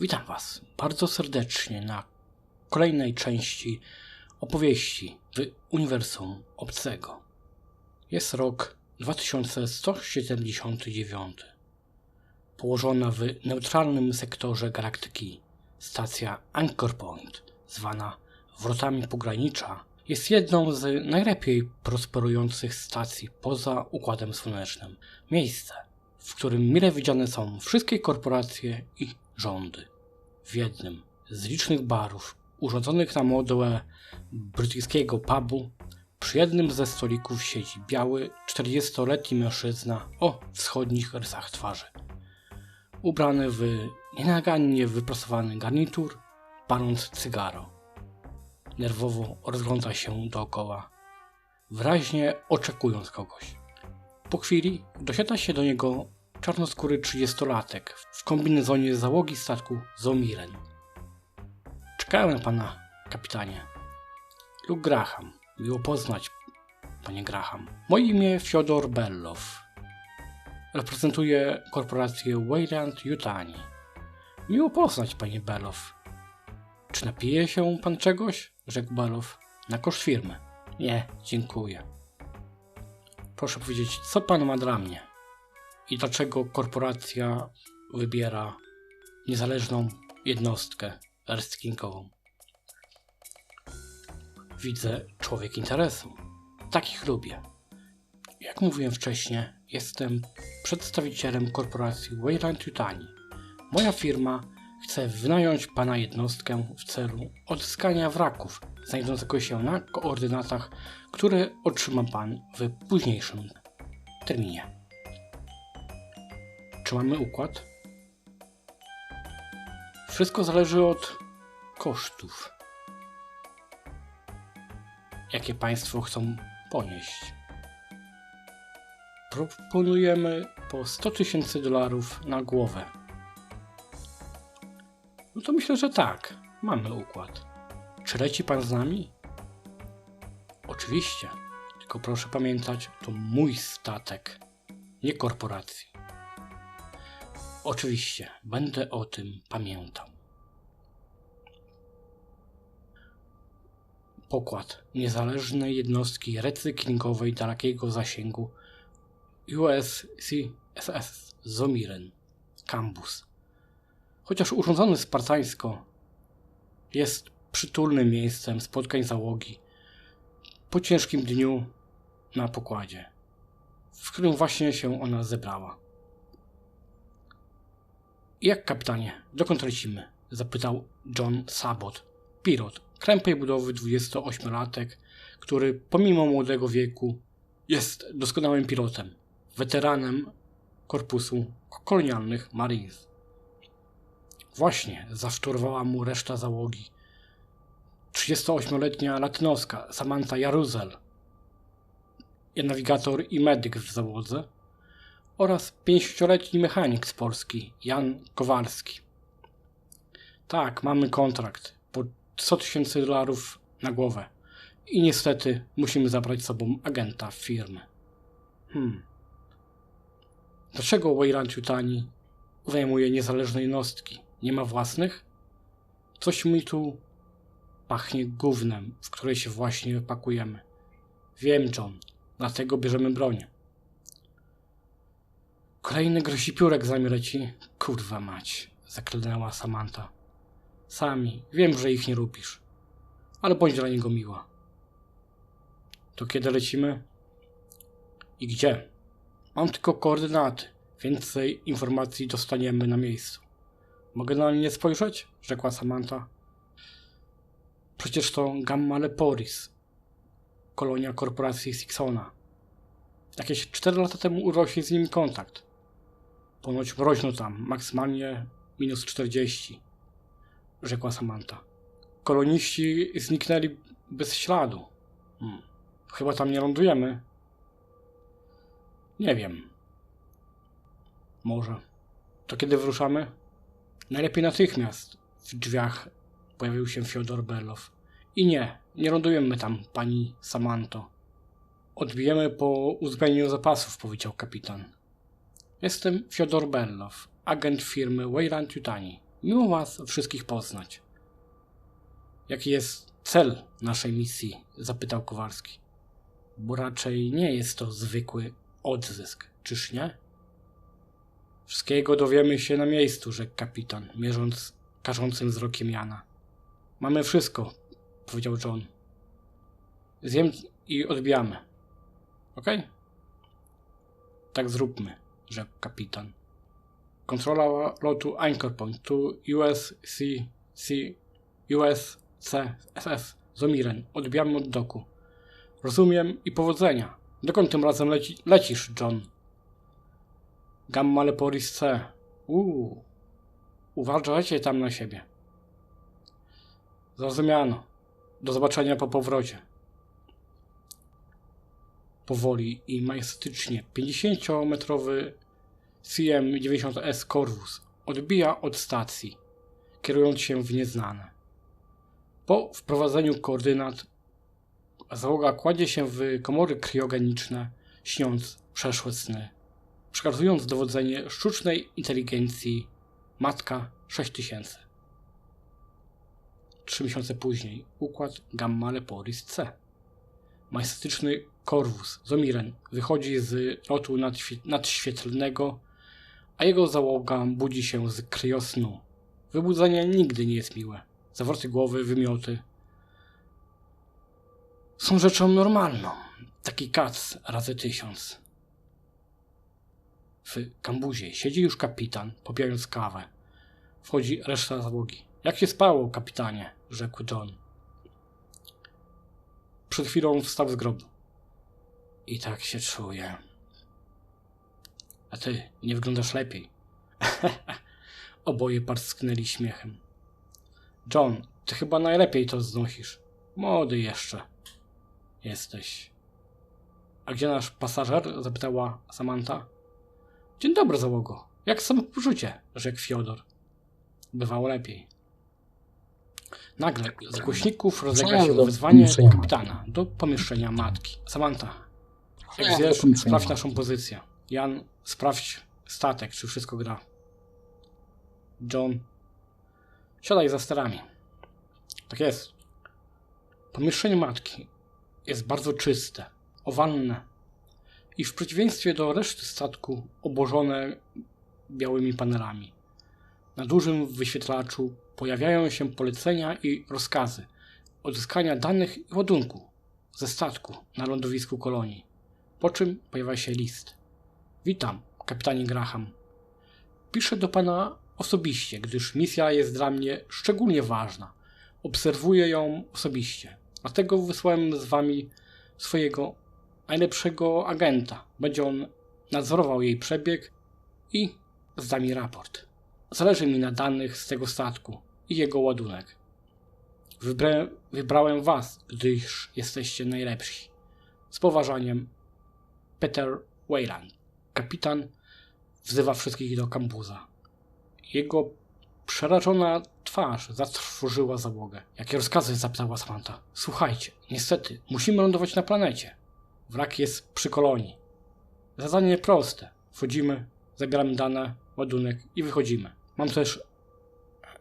Witam Was bardzo serdecznie na kolejnej części opowieści w Uniwersum Obcego. Jest rok 2179. Położona w neutralnym sektorze galaktyki stacja Anchor Point, zwana Wrotami Pogranicza, jest jedną z najlepiej prosperujących stacji poza Układem Słonecznym. Miejsce, w którym mile widziane są wszystkie korporacje i rządy. W jednym z licznych barów urządzonych na modłę brytyjskiego pubu przy jednym ze stolików siedzi biały, 40-letni mężczyzna o wschodnich rysach twarzy. Ubrany w nienagannie wyprasowany garnitur, paląc cygaro. Nerwowo rozgląda się dookoła, wyraźnie oczekując kogoś. Po chwili dosiada się do niego czarnoskóry trzydziestolatek w kombinezonie załogi statku Zomiren. Czekałem na pana, kapitanie. Luke Graham. Miło poznać, panie Graham. Moje imię Fiodor Bellow. Reprezentuję korporację Wayland Yutani. Miło poznać, panie Bellow. Czy napije się pan czegoś? Rzekł Bellow. Na koszt firmy. Nie, dziękuję. Proszę powiedzieć, co pan ma dla mnie? I dlaczego korporacja wybiera niezależną jednostkę rystkingową? Widzę człowiek interesu. Takich lubię. Jak mówiłem wcześniej, jestem przedstawicielem korporacji Wayland Yutani. Moja firma chce wynająć pana jednostkę w celu odzyskania wraków znajdującego się na koordynatach, które otrzyma pan w późniejszym terminie. Czy mamy układ? Wszystko zależy od kosztów, jakie państwo chcą ponieść. Proponujemy po 100 tysięcy dolarów na głowę. No to myślę, że tak. Mamy układ. Czy leci pan z nami? Oczywiście. Tylko proszę pamiętać, to mój statek, nie korporacji. Oczywiście, będę o tym pamiętał. Pokład niezależnej jednostki recyklingowej dalekiego zasięgu USCSS Zomiren Campus. Chociaż urządzony spartańsko, jest przytulnym miejscem spotkań załogi po ciężkim dniu na pokładzie, w którym właśnie się ona zebrała. Jak kapitanie, dokąd lecimy? zapytał John Sabot, pilot krępej budowy 28-latek, który pomimo młodego wieku jest doskonałym pilotem, weteranem korpusu kolonialnych Marines. Właśnie zaszturowała mu reszta załogi. 38-letnia latynoska Samantha Jaruzel, nawigator i medyk w załodze oraz 50-letni mechanik z Polski Jan Kowalski. Tak, mamy kontrakt po 100 tysięcy dolarów na głowę i niestety musimy zabrać z sobą agenta firmy. Hmm. Dlaczego Wayland Yutani wynajmuje niezależne jednostki? Nie ma własnych? Coś mi tu pachnie gównem, w której się właśnie pakujemy. Wiem, John, dlatego bierzemy broń. Kolejny grosipiórek za nami leci. Kurwa mać, zaklinęła Samantha. Sami, wiem, że ich nie lubisz, ale bądź dla niego miła. To kiedy lecimy? I gdzie? Mam tylko koordynaty. Więcej informacji dostaniemy na miejscu. Mogę na nie spojrzeć? Rzekła Samantha. Przecież to Gamma Leporis, kolonia korporacji Sixona. Jakieś 4 lata temu urwał z nimi kontakt. Ponoć mroźno tam, maksymalnie minus 40, rzekła Samantha. Koloniści zniknęli bez śladu. Hmm. Chyba tam nie lądujemy. Nie wiem. Może. To kiedy wyruszamy? Najlepiej natychmiast. W drzwiach pojawił się Fiodor Berlow. I nie, nie lądujemy tam, pani Samanto. Odbijemy po uzupełnieniu zapasów, powiedział kapitan. Jestem Fiodor Berlow, agent firmy Wayland Yutani. Miło was wszystkich poznać. Jaki jest cel naszej misji? zapytał Kowalski. Bo raczej nie jest to zwykły odzysk, czyż nie? Wszystkiego dowiemy się na miejscu, rzekł kapitan, mierząc karzącym wzrokiem Jana. Mamy wszystko, powiedział John. Zjem i odbijamy. Okej? Tak zróbmy, rzekł kapitan. Kontrola lotu Anchor Point to USC C USC SS Zomiren. Odbijamy od doku. Rozumiem i powodzenia. Dokąd tym razem leci, lecisz, John? Gamma Leporis C. Uuu. Uważajcie tam na siebie. Zrozumiano. Do zobaczenia po powrocie. Powoli i majestatycznie 50-metrowy CM-90S Corvus odbija od stacji, kierując się w nieznane. Po wprowadzeniu koordynat załoga kładzie się w komory kryogeniczne, śniąc przeszłe sny, przekazując dowodzenie sztucznej inteligencji Matka 6000. Trzy miesiące później układ Gamma Leporis C. Majestatyczny Corvus Zomiren wychodzi z lotu nadświe- nadświetlnego, a jego załoga budzi się z kryosnu. Wybudzenie nigdy nie jest miłe. Zawroty głowy, wymioty są rzeczą normalną. Taki kac razy tysiąc. W kambuzie siedzi już kapitan, popijając kawę. Wchodzi reszta załogi. Jak się spało, kapitanie? rzekł John. Przed chwilą wstał z grobu. I tak się czuję. A ty nie wyglądasz lepiej. Oboje parsknęli śmiechem. John, ty chyba najlepiej to znosisz. Młody jeszcze. Jesteś. A gdzie nasz pasażer? zapytała Samantha. Dzień dobry, załogo. Jak samopoczucie? rzekł Fiodor. Bywało lepiej. Nagle z głośników rozlega się wezwanie kapitana do pomieszczenia matki. Samantha, jak wiesz, pomieszczenia sprawdź naszą pozycję. Jan, sprawdź statek, czy wszystko gra. John, siadaj za sterami. Tak jest. Pomieszczenie matki jest bardzo czyste, owalne i w przeciwieństwie do reszty statku obłożone białymi panelami. Na dużym wyświetlaczu pojawiają się polecenia i rozkazy odzyskania danych i ładunku ze statku na lądowisku kolonii. Po czym pojawia się list. Witam, kapitanie Graham. Piszę do pana osobiście, gdyż misja jest dla mnie szczególnie ważna. Obserwuję ją osobiście. Dlatego wysłałem z wami swojego najlepszego agenta. Będzie on nadzorował jej przebieg i zda mi raport. Zależy mi na danych z tego statku i jego ładunek. Wybra wybrałem was, gdyż jesteście najlepsi. Z poważaniem, Peter Wayland. Kapitan wzywa wszystkich do kambuza. Jego przerażona twarz zatrwożyła załogę. Jakie rozkazy? zapytała Samantha. Słuchajcie, niestety, musimy lądować na planecie. Wrak jest przy kolonii. Zadanie proste. Wchodzimy, zabieramy dane, ładunek i wychodzimy. Mam też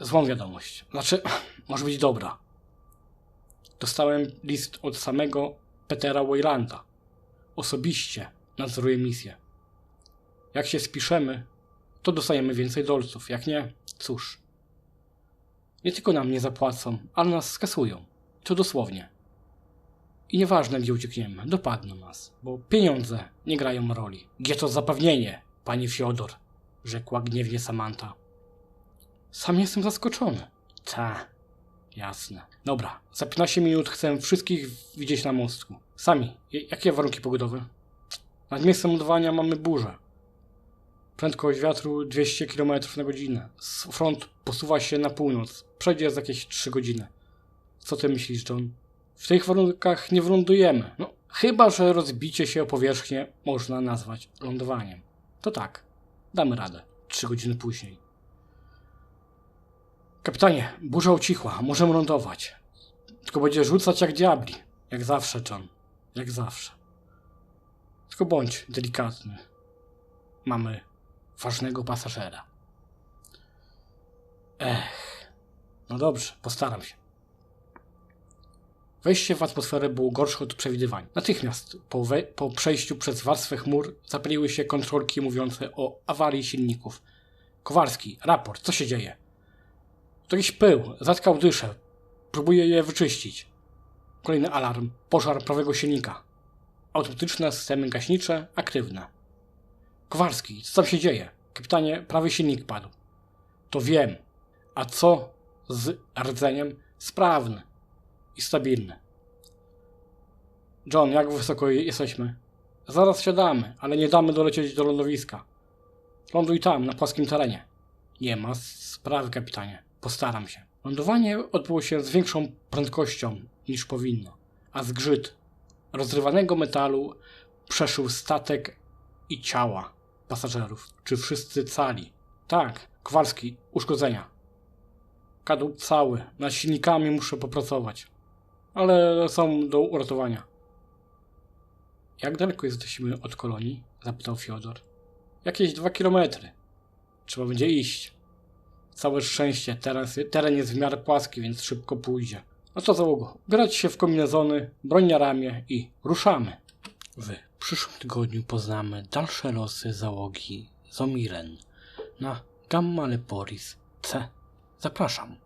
złą wiadomość. Znaczy, może być dobra. Dostałem list od samego Petera Waylanda. Osobiście nadzoruje misję. Jak się spiszemy, to dostajemy więcej dolców. Jak nie, cóż. Nie tylko nam nie zapłacą, ale nas skasują. To dosłownie. I nieważne, gdzie uciekniemy, dopadną nas, bo pieniądze nie grają roli. Gdzie to zapewnienie, panie Fiodor? rzekła gniewnie Samantha. Sam jestem zaskoczony. Ta, jasne. Dobra, za 15 minut chcę wszystkich widzieć na mostku. Sami, jakie warunki pogodowe? Nad miejscem lądowania mamy burzę. Prędkość wiatru 200 km na godzinę. Front posuwa się na północ. Przejdzie za jakieś 3 godziny. Co ty myślisz, John? W tych warunkach nie wylądujemy. No, chyba, że rozbicie się o powierzchnię można nazwać lądowaniem. To tak, damy radę. 3 godziny później. Kapitanie, burza ucichła. Możemy lądować. Tylko będzie rzucać jak diabli. Jak zawsze, John. Jak zawsze. Tylko bądź delikatny. Mamy ważnego pasażera. Ech. No dobrze, postaram się. Wejście w atmosferę było gorsze od przewidywań. Natychmiast po, po przejściu przez warstwę chmur zapaliły się kontrolki mówiące o awarii silników. Kowarski, raport, co się dzieje? Jakiś pył, zatkał dyszę. Próbuję je wyczyścić. Kolejny alarm, pożar prawego silnika. Automatyczne systemy gaśnicze aktywne. Kowarski, co tam się dzieje? Kapitanie, prawy silnik padł. To wiem. A co z rdzeniem? Sprawny i stabilny. John, jak wysoko je- jesteśmy? Zaraz siadamy, ale nie damy dolecieć do lądowiska. Ląduj tam, na płaskim terenie. Nie ma sprawy, kapitanie. Postaram się. Lądowanie odbyło się z większą prędkością niż powinno, a zgrzyt rozrywanego metalu przeszył statek i ciała pasażerów. Czy wszyscy cali? Tak, Kowalski, uszkodzenia. Kadłub cały, nad silnikami muszę popracować, ale są do uratowania. Jak daleko jesteśmy od kolonii? zapytał Fiodor. Jakieś dwa kilometry. Trzeba będzie iść. Całe szczęście, teraz, teren jest w miarę płaski, więc szybko pójdzie. No to załogo, grać się w kombinezony, broń na ramię i ruszamy. W przyszłym tygodniu poznamy dalsze losy załogi Zomiren na Gamma Leporis C. Zapraszam.